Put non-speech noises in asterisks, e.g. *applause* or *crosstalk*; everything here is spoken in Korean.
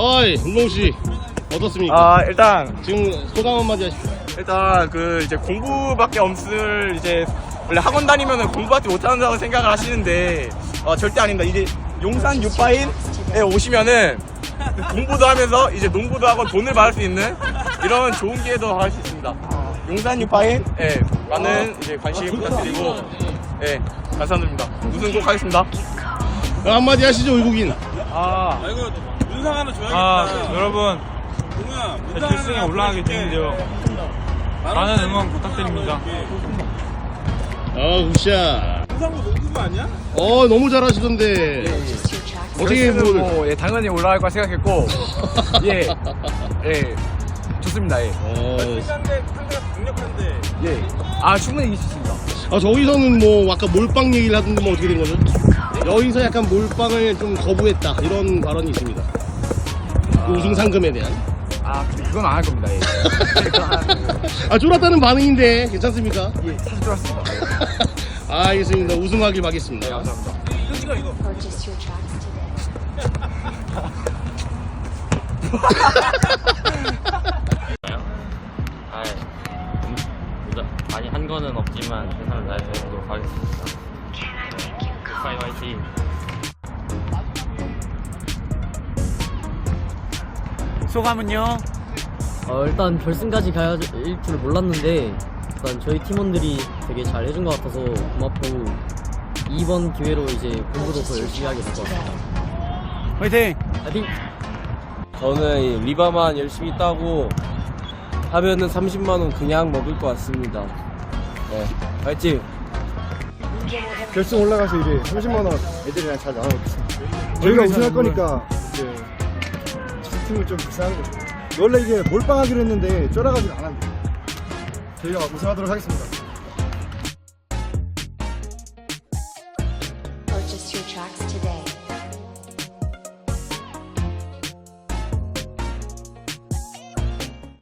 어이, 운동 씨 어떻습니까? 아 일단 지금 소감 한마디 하십시오. 일단 그 이제 공부밖에 없을 이제 원래 학원 다니면은 공부밖에 못한다고 생각을 하시는데 어, 절대 아닙니다. 이제 용산 유파인에 오시면은 공부도 하면서 이제 농구도 하고 돈을 받을 수 있는 이런 좋은 기회도 할 수 있습니다. 용산 유파인 예 많은 이제 관심 부탁드리고 예 감사드립니다. 우승 꼭 하겠습니다. 어, 한마디 하시죠, 외국인. 아, 이거 문상 하나 줘야겠다. 아 여러분 동우야, 제 문상 결승에 하나 올라가게 줄게. 되는데요. 만 많은 응원. 부탁드립니다. 아, 굿샷. 문상도 농구부 아니야? 어, 너무 잘하시던데. 어떻게 결승은 뭐. 뭐, 예, 당연히 올라갈 거라 생각했고 *laughs* 예, 예 좋습니다. 예. 어, 상대 상대가 강력한데 예. 아 충분히 이길 수 있습니다. 아, 저기서는 뭐, 아까 몰빵 얘기를 하던데 뭐 어떻게 된 거죠? 여기서 약간 몰빵을 좀 거부했다. 이런 발언이 있습니다. 그 우승 상금에 대한. 아 근데 그건 안 할 겁니다. 예. *laughs* 그건 안 할 거고요. 아, 쫄았다는 반응인데, 괜찮습니까? 예, 사실 좋았습니다. 아, *laughs* 알겠습니다. 우승하길 바겠습니다. 네, 감사합니다. Purchase your tracks *laughs* today. 아, 음, 모자- 많이 한 거는 없지만 최선을 다해보도록 하겠습니다. 파이 화 이팅! 소감은요? 어, 일단 결승까지 가야 일 줄 몰랐는데 일단 저희 팀원들이 되게 잘 해준 것 같아서 고맙고 이번 기회로 이제 공부도 더 열심히 하게 될 것 같습니다. 화이팅! 파이팅! 저는 이 리바만 열심히 따고 하면은 30만 원 그냥 먹을 것 같습니다. 네, 파이팅! 결승 올라가서 이제 30만 원 애들이랑 잘 나눠보겠습니다. 저희가 우승할 거니까 이제 팀은 좀 불쌍한 거죠. 원래 이게 몰빵하기로 했는데 쫄아가지고 안 합니다. 저희가 우승하도록 하겠습니다. Purchase your tracks today.